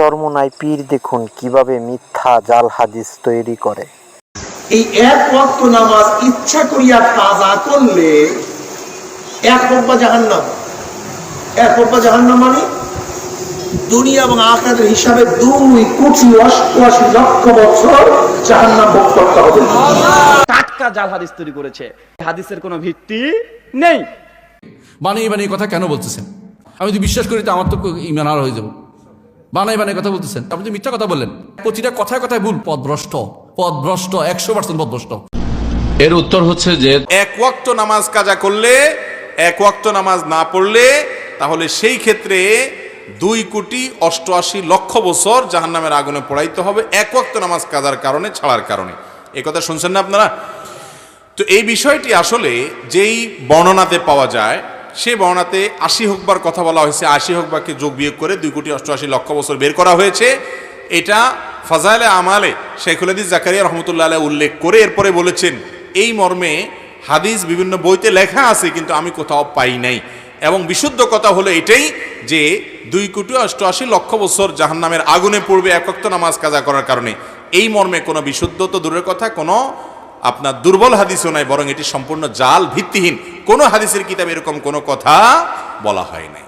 চরমোনাই পীর দেখুন কীভাবে মিথ্যা জাল হাদিস তৈরি করে। এই এক ওয়াক্ত নামাজ ইচ্ছা করিয়া কাজা করলে এক হব্বা জাহান্নাম। এক হব্বা জাহান্নাম মানে দুনিয়া এবং আকাদের হিসাবে দুই কোটি অষ্টআশি লক্ষ বছর জাহান্নাম ভোগ করতে হবে। টাটকা জাল হাদিস তৈরি করেছে। হাদিসের কোনো ভিত্তি নেই। বানিয়ে বানিয়ে কথা কেন বলতেছেন? আমি যদি বিশ্বাস করি তো আমার তো ইমান আর হয়ে যাব। বানাই বানাই কথা বলতেছেন। আপনি তো মিথ্যা কথা বললেন। প্রতিটা কথায় কথায় ভুল। পদভ্রষ্ট। পদভ্রষ্ট একশো পার্সেন্ট পদভ্রষ্ট। এর উত্তর হচ্ছে যে এক ওয়াক্ত নামাজ কাজা করলে এক ওয়াক্ত নামাজ না পড়লে তাহলে সেই ক্ষেত্রে দুই কোটি অষ্টআশি লক্ষ বছর জাহান্নামের আগুনে পড়াইতে হবে এক ওয়াক্ত নামাজ কাজার কারণে ছাড়ার কারণে। এই কথা শুনছেন না আপনারা? তো এই বিষয়টি আসলে যেই বর্ণনাতে পাওয়া যায় সেই বর্ণাতে আশি হকবার কথা বলা হয়েছে, আশি হকবারকে যোগ বিয়োগ করে দুই কোটি অষ্টআশি লক্ষ বছর বের করা হয়েছে। এটা ফাজাইলে আমালে শেখুল হাদিস জাকারিয়া রহমতুল্লাহ আলাইহ উল্লেখ করে এরপরে বলেছেন, এই মর্মে হাদিস বিভিন্ন বইতে লেখা আছে কিন্তু আমি কোথাও পাই নাই। এবং বিশুদ্ধ কথা হলো এটাই যে দুই কোটি অষ্টআশি লক্ষ বছর জাহান্নামের আগুনে পড়বে একক্ত নামাজ কাজা করার কারণে। এই মর্মে কোনো বিশুদ্ধ তো দূরের কথা, কোনো আপনার দুর্বল হাদিসও নাই, বরং এটি সম্পূর্ণ জাল ভিত্তিহীন। কোনো হাদিসের কিতাবে এরকম কোনো কথা বলা হয় নাই।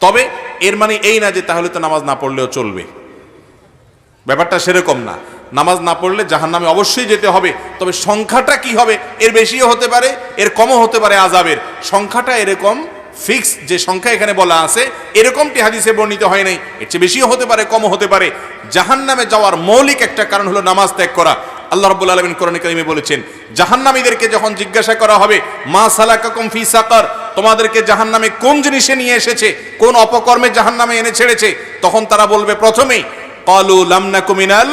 তবে এর মানে এই না যে তাহলে তো নামাজ না পড়লেও চলবে। ব্যাপারটা সেরকম না। নামাজ না পড়লে জাহান নামে অবশ্যই যেতে হবে। তবে সংখ্যাটা কি হবে? এর বেশিও হতে পারে, এর কমও হতে পারে আজাবের সংখ্যাটা এরকম ফিক্স যে সংখ্যা এখানে বলা আছে, এরকমটি হাদিসে বর্ণিত হয় নাই। এর চেয়ে বেশিও হতে পারে, কমও হতে পারে। জাহান নামে যাওয়ার মৌলিক একটা কারণ হলো নামাজ ত্যাগ করা। আল্লাহ রব্বুল আলমিন কোরআন কারিমে বলেছেন, জাহান্নামীদেরকে যখন জিজ্ঞাসা করা হবে, মা সালাকাকুম ফি সাকার তোমাদেরকে জাহান্নামে কোন জিনিসে নিয়ে এসেছে, কোন অপকর্মে জাহান্নামে এনে ছেড়েছে, তখন তারা বলবে, প্রথমেই, কালু লামনাকু মিনাল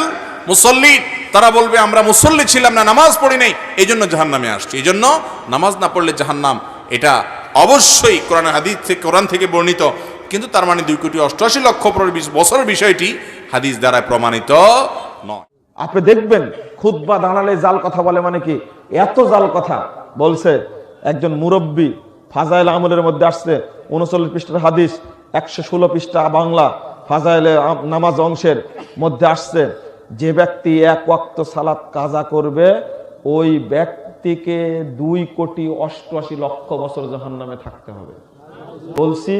মুসল্লি তারা বলবে, আমরা মুসল্লি ছিলাম না, নামাজ পড়ি নাই এই জন্য জাহান্নামে আসছি। এই জন্য নামাজ না পড়লে জাহান্নাম, এটা অবশ্যই কোরআন হাদিস থেকে, কোরআন থেকে বর্ণিত। কিন্তু তার মানে দুই কোটি অষ্টআশি লক্ষ বছর বিষয়টি হাদিস দ্বারা প্রমাণিত নয়। আপনি দেখবেন খুদ্া দাঁড়ালে জাল কথা বলে মানে কি? এত জাল কথা। বলছে, একজন মুরব্বী ফাজাইল আমলের মধ্যে আসছে, উনচল্লিশ পৃষ্ঠার হাদিস, একশো ষোলো পৃষ্ঠা বাংলা, ফাজাইলে নামাজ অংশের মধ্যে আসছে। যে ব্যক্তি এক ওয়াক্ত সালাত কাজা করবে, ওই ব্যক্তিকে দুই কোটি অষ্টআশি লক্ষ বছর জাহান নামে থাকতে হবে। বলছি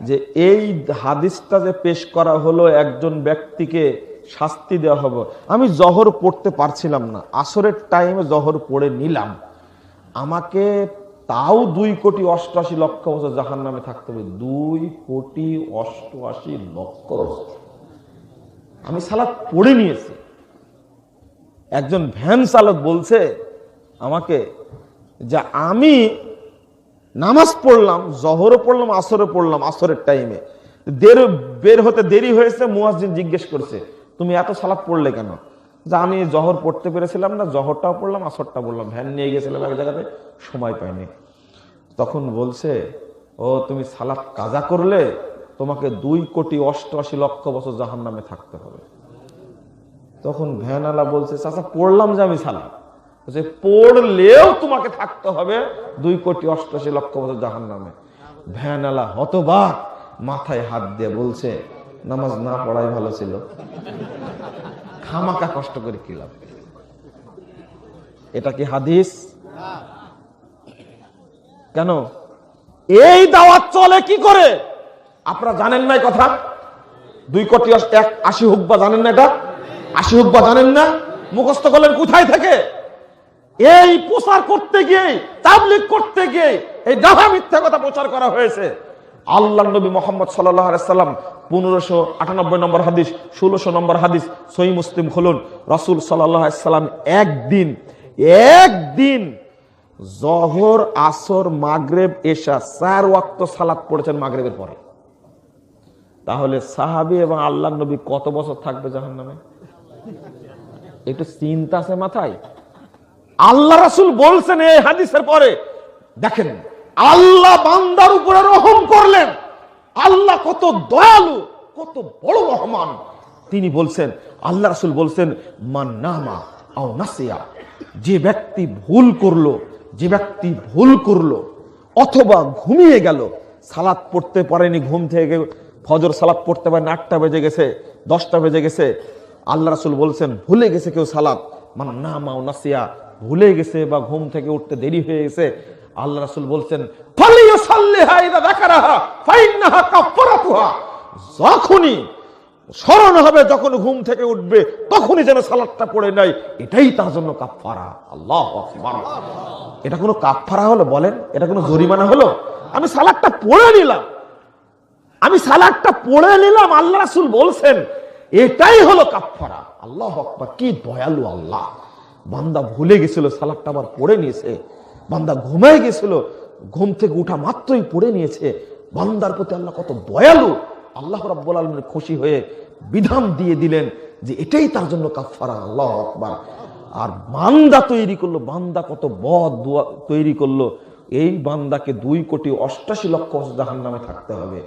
যে এই হাদিসটা যে পেশ করা হলো একজন ব্যক্তিকে শাস্তি দেওয়া হবে। আমি জহর পড়তে পারছিলাম না। আসরের টাইমে জহর পড়ে নিলাম। আমাকে তাও দুই কোটি অষ্টআশি লক্ষ বছর জাহান নামে থাকতে হবে। দুই কোটি অষ্টআশি লক্ষ আমি সালাদ পড়ে নিয়েছি। একজন ভ্যান চালক বলছে আমাকে যে আমি নামাজ পড়লাম, জহরও পড়লাম, আসরও পড়লাম আসরের টাইমে দেড় বের হতে দেরি হয়েছে, মুয়াজ্জিন জিজ্ঞেস করছে তুমি এত সালাদ পড়লে কেন? যে আমি জহর পড়তে পেরেছিলাম না, জহরটাও পড়লাম, আসরটা পড়লাম। ভ্যান নিয়ে গেছিলাম এক জায়গাতে, সময় পাইনি। তখন বলছে, ও, তুমি সালাদ কাজা করলে তোমাকে দুই কোটি অষ্টআশি লক্ষ বছর জাহান নামে থাকতে হবে। তখন ভ্যানওয়ালা বলছে, চাচা, পড়লাম যে আমি সালাদ বলছে, পড়লেও তোমাকে থাকতে হবে দুই কোটি অষ্টআশি লক্ষ বছর জাহান নামে ভ্যানওয়ালা হতবাক, মাথায় হাত দিয়ে বলছে নামাজ না পড়াই ভালো ছিল। খামাকা কষ্ট করে কি লাভ? এটা কি হাদিস? কেন? এই দাওয়াত চলে কি করে? আপনারা জানেন না এই কথা? দুই কোটি এক আশি হুকবা জানেন না এটা? আশি হুকবা জানেন না? মুখস্থ করলেন কোথায় থেকে? এই প্রচার করতে গিয়ে, তাবলিগ করতে গিয়ে, এই ডাহা মিথ্যা কথা প্রচার করা হয়েছে। আল্লাহ নবী মোহাম্মদ সাল্লাম পনেরোশো আটানব্বই নম্বর হাদিস, ষোলোশো নম্বর হাদিস সই মুসলিম খুলুন। রসুল সাল্লাম একদিন একদিন জহর, আসর, মাগরেব, এশা, চার ওয়াক্ত সালাত পড়েছেন মাগরেবের পরে। তাহলে সাহাবি এবং আল্লাহ নবী কত বছর থাকবে জাহান নামে একটু চিন্তা আছে মাথায়? আল্লাহ রাসুল বলছেন এই হাদিসের পরে। দেখেন আল্লাহ বান্দার উপরে রহম করলেন। আল্লাহ কত দয়ালু, কত বড় রহমান। তিনি বলছেন, আল্লাহ রাসুল বলছেন মান্নামা আও নাসিয়া। যে ব্যক্তি ভুল করল, যে ব্যক্তি ভুল করল, অথবা ঘুমিয়ে গেল, সালাত পড়তে পারেনি ঘুম থেকে, ফজর সালাত পড়তে পারেন, আটটা বেজে গেছে, দশটা বেজে গেছে, আল্লাহ রাসুল বলছেন, ভুলে গেছে কেউ সালাত? মানে না মাও নাসিয়া। ভুলে গেছে বা ঘুম থেকে উঠতে দেরি হয়ে গেছে, আল্লাহ রাসুল বলছেন যখনই স্মরণ হবে, যখন ঘুম থেকে উঠবে, তখনই যেন সালাদটা পড়ে নেয়। এটাই তার জন্য কাফফারা। আল্লাহ এটা কোনো কাফফারা হলো বলেন? এটা কোনো জরিমানা হলো? আমি সালাদটা পড়ে নিলাম। আমি সালাদটা পড়ে নিলাম, আল্লাহ রাসুল বলছেন, এটাই হলো কাফফারা। আল্লাহ কি দয়ালু আল্লাহ। বান্দা ভুলে গেছিল, সালাদটা আবার পড়ে নিয়েছে। বান্দা ঘুমায় গেছিল, ঘুম থেকে উঠা মাত্রই পড়ে নিয়েছে। বান্দার প্রতি আল্লাহ কত দয়ালু। আল্লাহ রাব্বুল আলমিন খুশি হয়ে বিধান দিয়ে দিলেন যে এটাই তার জন্য কাফফারা, আল্লাহ আকবার। আর বান্দা তৈরি করল, বান্দা কত বদ তৈরি করল। এই বান্দাকে দুই কোটি অষ্টাশি লক্ষ জাহান নামে থাকতে হবে।